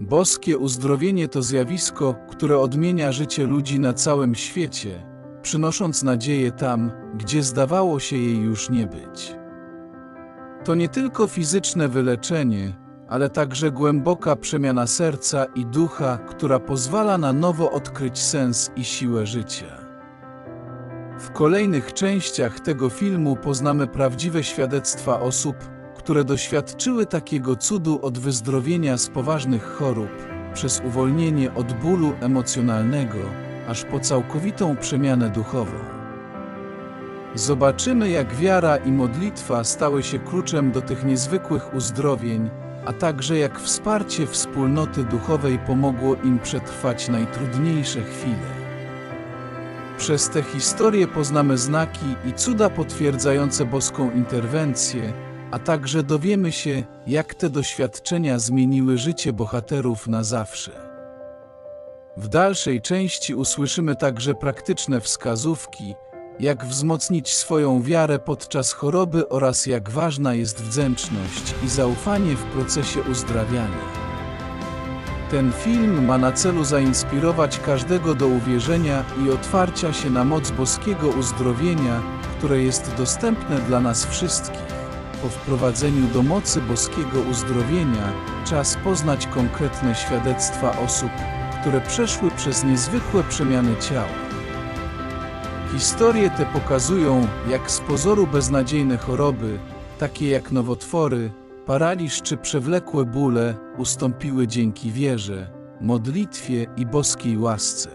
Boskie uzdrowienie to zjawisko, które odmienia życie ludzi na całym świecie, przynosząc nadzieję tam, gdzie zdawało się jej już nie być. To nie tylko fizyczne wyleczenie, ale także głęboka przemiana serca i ducha, która pozwala na nowo odkryć sens i siłę życia. W kolejnych częściach tego filmu poznamy prawdziwe świadectwa osób, które doświadczyły takiego cudu od wyzdrowienia z poważnych chorób, przez uwolnienie od bólu emocjonalnego, aż po całkowitą przemianę duchową. Zobaczymy, jak wiara i modlitwa stały się kluczem do tych niezwykłych uzdrowień, a także jak wsparcie wspólnoty duchowej pomogło im przetrwać najtrudniejsze chwile. Przez te historie poznamy znaki i cuda potwierdzające boską interwencję, a także dowiemy się, jak te doświadczenia zmieniły życie bohaterów na zawsze. W dalszej części usłyszymy także praktyczne wskazówki, jak wzmocnić swoją wiarę podczas choroby oraz jak ważna jest wdzięczność i zaufanie w procesie uzdrawiania. Ten film ma na celu zainspirować każdego do uwierzenia i otwarcia się na moc boskiego uzdrowienia, które jest dostępne dla nas wszystkich. Po wprowadzeniu do mocy boskiego uzdrowienia czas poznać konkretne świadectwa osób, które przeszły przez niezwykłe przemiany ciała. Historie te pokazują, jak z pozoru beznadziejne choroby, takie jak nowotwory, paraliż czy przewlekłe bóle, ustąpiły dzięki wierze, modlitwie i boskiej łasce.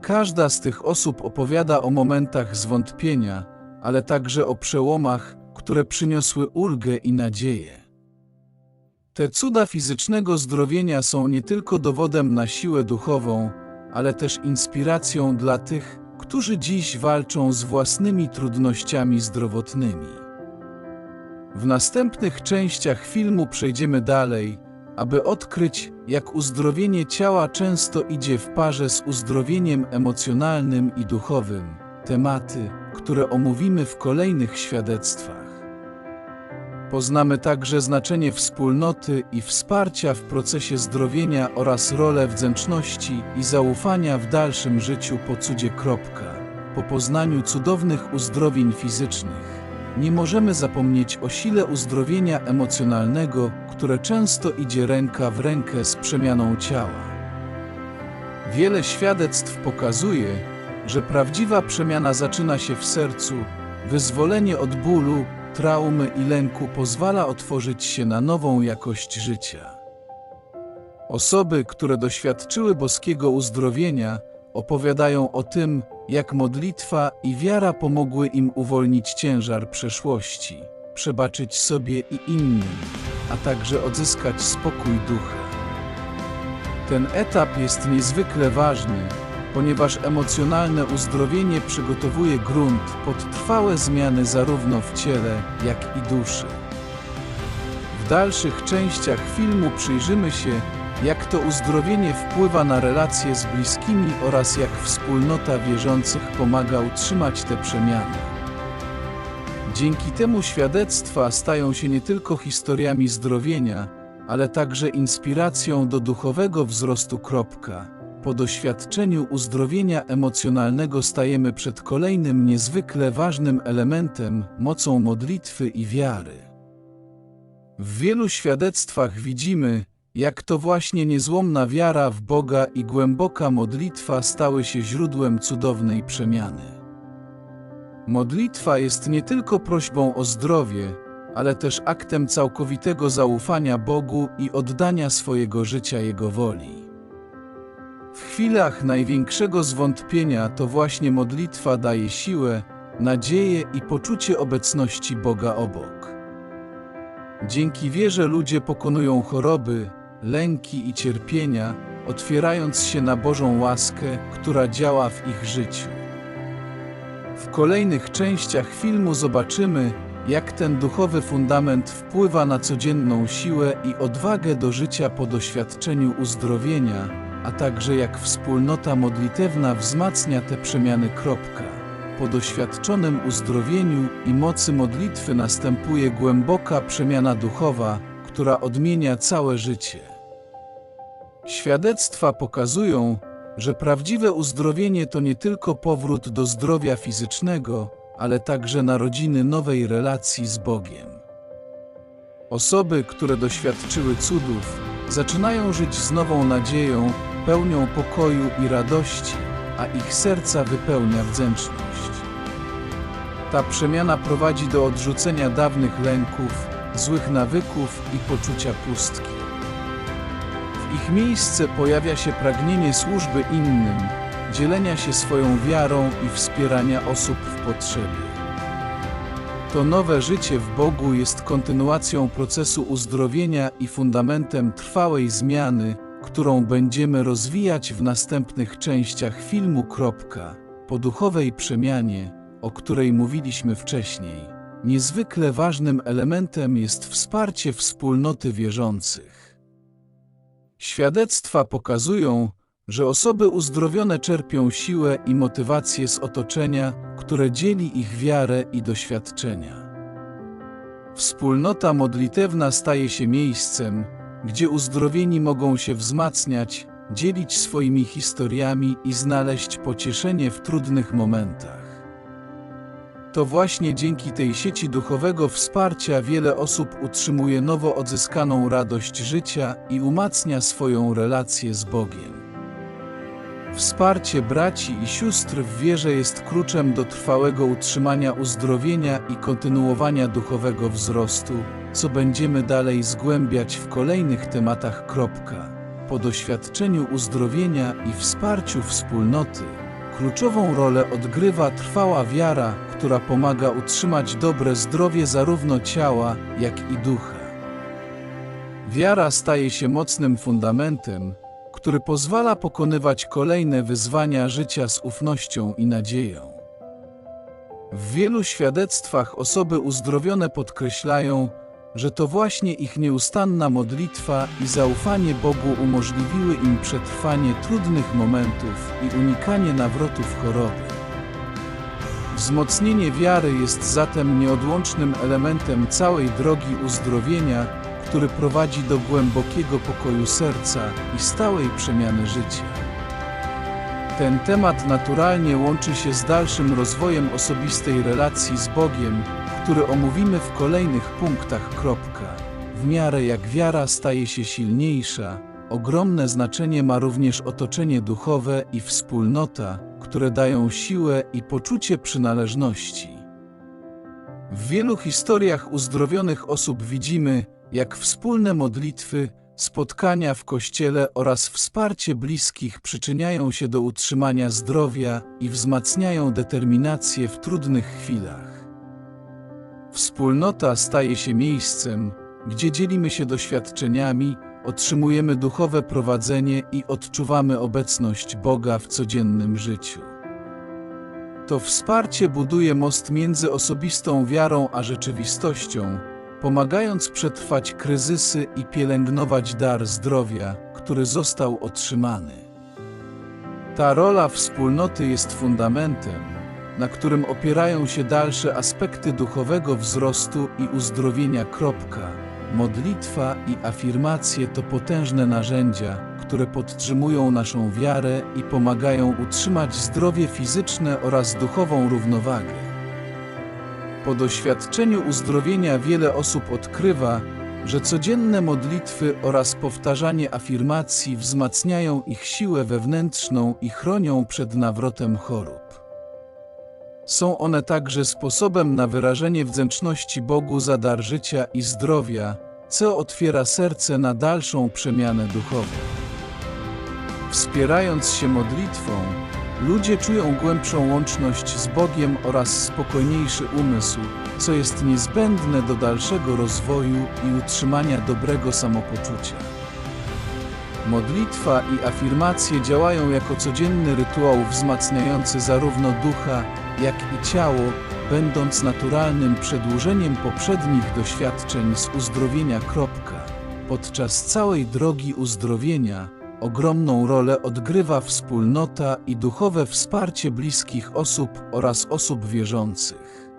Każda z tych osób opowiada o momentach zwątpienia, ale także o przełomach, które przyniosły ulgę i nadzieję. Te cuda fizycznego zdrowienia są nie tylko dowodem na siłę duchową, ale też inspiracją dla tych, którzy dziś walczą z własnymi trudnościami zdrowotnymi. W następnych częściach filmu przejdziemy dalej, aby odkryć, jak uzdrowienie ciała często idzie w parze z uzdrowieniem emocjonalnym i duchowym tematy, które omówimy w kolejnych świadectwach. Poznamy także znaczenie wspólnoty i wsparcia w procesie zdrowienia oraz rolę wdzięczności i zaufania w dalszym życiu po cudzie. Kropka. Po poznaniu cudownych uzdrowień fizycznych, nie możemy zapomnieć o sile uzdrowienia emocjonalnego, które często idzie ręka w rękę z przemianą ciała. Wiele świadectw pokazuje, że prawdziwa przemiana zaczyna się w sercu, wyzwolenie od bólu, traumy i lęku pozwala otworzyć się na nową jakość życia. Osoby, które doświadczyły boskiego uzdrowienia, opowiadają o tym, jak modlitwa i wiara pomogły im uwolnić ciężar przeszłości, przebaczyć sobie i innym, a także odzyskać spokój ducha. Ten etap jest niezwykle ważny, ponieważ emocjonalne uzdrowienie przygotowuje grunt pod trwałe zmiany zarówno w ciele, jak i duszy. W dalszych częściach filmu przyjrzymy się, jak to uzdrowienie wpływa na relacje z bliskimi oraz jak wspólnota wierzących pomaga utrzymać te przemiany. Dzięki temu świadectwa stają się nie tylko historiami zdrowienia, ale także inspiracją do duchowego wzrostu. Kropka. Po doświadczeniu uzdrowienia emocjonalnego stajemy przed kolejnym niezwykle ważnym elementem mocą modlitwy i wiary. W wielu świadectwach widzimy, jak to właśnie niezłomna wiara w Boga i głęboka modlitwa stały się źródłem cudownej przemiany. Modlitwa jest nie tylko prośbą o zdrowie, ale też aktem całkowitego zaufania Bogu i oddania swojego życia Jego woli. W chwilach największego zwątpienia to właśnie modlitwa daje siłę, nadzieję i poczucie obecności Boga obok. Dzięki wierze ludzie pokonują choroby, lęki i cierpienia, otwierając się na Bożą łaskę, która działa w ich życiu. W kolejnych częściach filmu zobaczymy, jak ten duchowy fundament wpływa na codzienną siłę i odwagę do życia po doświadczeniu uzdrowienia, a także jak wspólnota modlitewna wzmacnia te przemiany. Kropka. Po doświadczonym uzdrowieniu i mocy modlitwy następuje głęboka przemiana duchowa, która odmienia całe życie. Świadectwa pokazują, że prawdziwe uzdrowienie to nie tylko powrót do zdrowia fizycznego, ale także narodziny nowej relacji z Bogiem. Osoby, które doświadczyły cudów, zaczynają żyć z nową nadzieją, pełnią pokoju i radości, a ich serca wypełnia wdzięczność. Ta przemiana prowadzi do odrzucenia dawnych lęków, złych nawyków i poczucia pustki. W ich miejsce pojawia się pragnienie służby innym, dzielenia się swoją wiarą i wspierania osób w potrzebie. To nowe życie w Bogu jest kontynuacją procesu uzdrowienia i fundamentem trwałej zmiany, którą będziemy rozwijać w następnych częściach filmu. Po duchowej przemianie, o której mówiliśmy wcześniej, niezwykle ważnym elementem jest wsparcie wspólnoty wierzących. Świadectwa pokazują, że osoby uzdrowione czerpią siłę i motywację z otoczenia, które dzieli ich wiarę i doświadczenia. Wspólnota modlitewna staje się miejscem, gdzie uzdrowieni mogą się wzmacniać, dzielić swoimi historiami i znaleźć pocieszenie w trudnych momentach. To właśnie dzięki tej sieci duchowego wsparcia wiele osób utrzymuje nowo odzyskaną radość życia i umacnia swoją relację z Bogiem. Wsparcie braci i sióstr w wierze jest kluczem do trwałego utrzymania uzdrowienia i kontynuowania duchowego wzrostu, co będziemy dalej zgłębiać w kolejnych tematach. Kropka. Po doświadczeniu uzdrowienia i wsparciu wspólnoty, kluczową rolę odgrywa trwała wiara, która pomaga utrzymać dobre zdrowie zarówno ciała, jak i ducha. Wiara staje się mocnym fundamentem, który pozwala pokonywać kolejne wyzwania życia z ufnością i nadzieją. W wielu świadectwach osoby uzdrowione podkreślają, że to właśnie ich nieustanna modlitwa i zaufanie Bogu umożliwiły im przetrwanie trudnych momentów i unikanie nawrotów choroby. Wzmocnienie wiary jest zatem nieodłącznym elementem całej drogi uzdrowienia, który prowadzi do głębokiego pokoju serca i stałej przemiany życia. Ten temat naturalnie łączy się z dalszym rozwojem osobistej relacji z Bogiem, który omówimy w kolejnych punktach. W miarę jak wiara staje się silniejsza, ogromne znaczenie ma również otoczenie duchowe i wspólnota, które dają siłę i poczucie przynależności. W wielu historiach uzdrowionych osób widzimy, jak wspólne modlitwy, spotkania w kościele oraz wsparcie bliskich przyczyniają się do utrzymania zdrowia i wzmacniają determinację w trudnych chwilach. Wspólnota staje się miejscem, gdzie dzielimy się doświadczeniami, otrzymujemy duchowe prowadzenie i odczuwamy obecność Boga w codziennym życiu. To wsparcie buduje most między osobistą wiarą a rzeczywistością, pomagając przetrwać kryzysy i pielęgnować dar zdrowia, który został otrzymany. Ta rola wspólnoty jest fundamentem, na którym opierają się dalsze aspekty duchowego wzrostu i uzdrowienia. Kropka. Modlitwa i afirmacje to potężne narzędzia, które podtrzymują naszą wiarę i pomagają utrzymać zdrowie fizyczne oraz duchową równowagę. Po doświadczeniu uzdrowienia wiele osób odkrywa, że codzienne modlitwy oraz powtarzanie afirmacji wzmacniają ich siłę wewnętrzną i chronią przed nawrotem chorób. Są one także sposobem na wyrażenie wdzięczności Bogu za dar życia i zdrowia, co otwiera serce na dalszą przemianę duchową. Wspierając się modlitwą, ludzie czują głębszą łączność z Bogiem oraz spokojniejszy umysł, co jest niezbędne do dalszego rozwoju i utrzymania dobrego samopoczucia. Modlitwa i afirmacje działają jako codzienny rytuał wzmacniający zarówno ducha, jak i ciało, będąc naturalnym przedłużeniem poprzednich doświadczeń z uzdrowienia. Podczas całej drogi uzdrowienia ogromną rolę odgrywa wspólnota i duchowe wsparcie bliskich osób oraz osób wierzących.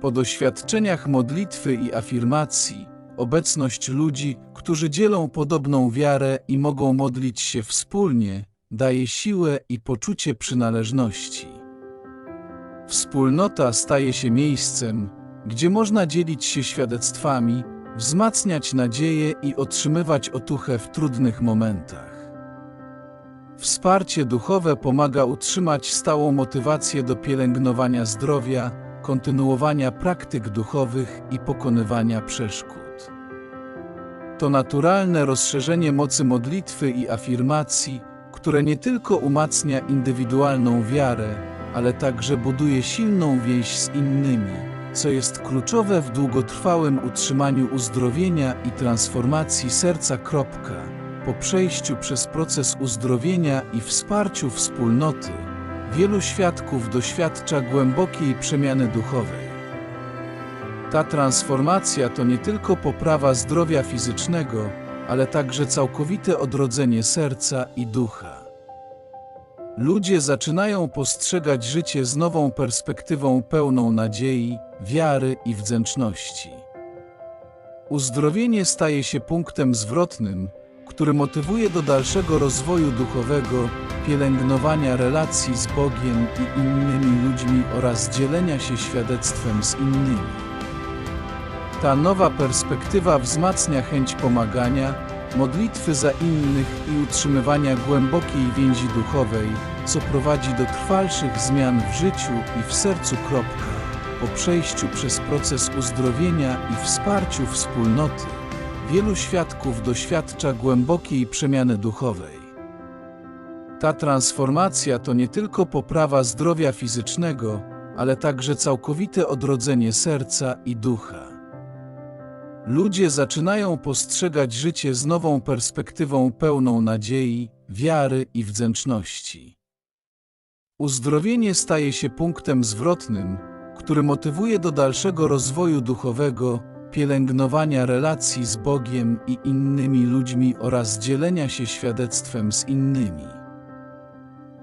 Po doświadczeniach modlitwy i afirmacji, obecność ludzi, którzy dzielą podobną wiarę i mogą modlić się wspólnie, daje siłę i poczucie przynależności. Wspólnota staje się miejscem, gdzie można dzielić się świadectwami, wzmacniać nadzieję i otrzymywać otuchę w trudnych momentach. Wsparcie duchowe pomaga utrzymać stałą motywację do pielęgnowania zdrowia, kontynuowania praktyk duchowych i pokonywania przeszkód. To naturalne rozszerzenie mocy modlitwy i afirmacji, które nie tylko umacnia indywidualną wiarę, ale także buduje silną więź z innymi, co jest kluczowe w długotrwałym utrzymaniu uzdrowienia i transformacji serca. Po przejściu przez proces uzdrowienia i wsparciu wspólnoty, wielu świadków doświadcza głębokiej przemiany duchowej. Ta transformacja to nie tylko poprawa zdrowia fizycznego, ale także całkowite odrodzenie serca i ducha. Ludzie zaczynają postrzegać życie z nową perspektywą pełną nadziei, wiary i wdzięczności. Uzdrowienie staje się punktem zwrotnym, który motywuje do dalszego rozwoju duchowego, pielęgnowania relacji z Bogiem i innymi ludźmi oraz dzielenia się świadectwem z innymi. Ta nowa perspektywa wzmacnia chęć pomagania, modlitwy za innych i utrzymywania głębokiej więzi duchowej, co prowadzi do trwalszych zmian w życiu i w sercu. Kropka. Po przejściu przez proces uzdrowienia i wsparciu wspólnoty, wielu świadków doświadcza głębokiej przemiany duchowej. Ta transformacja to nie tylko poprawa zdrowia fizycznego, ale także całkowite odrodzenie serca i ducha. Ludzie zaczynają postrzegać życie z nową perspektywą pełną nadziei, wiary i wdzięczności. Uzdrowienie staje się punktem zwrotnym, który motywuje do dalszego rozwoju duchowego, pielęgnowania relacji z Bogiem i innymi ludźmi oraz dzielenia się świadectwem z innymi.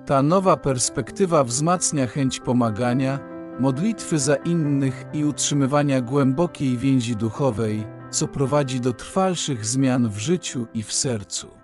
Ta nowa perspektywa wzmacnia chęć pomagania, modlitwy za innych i utrzymywania głębokiej więzi duchowej, co prowadzi do trwalszych zmian w życiu i w sercu.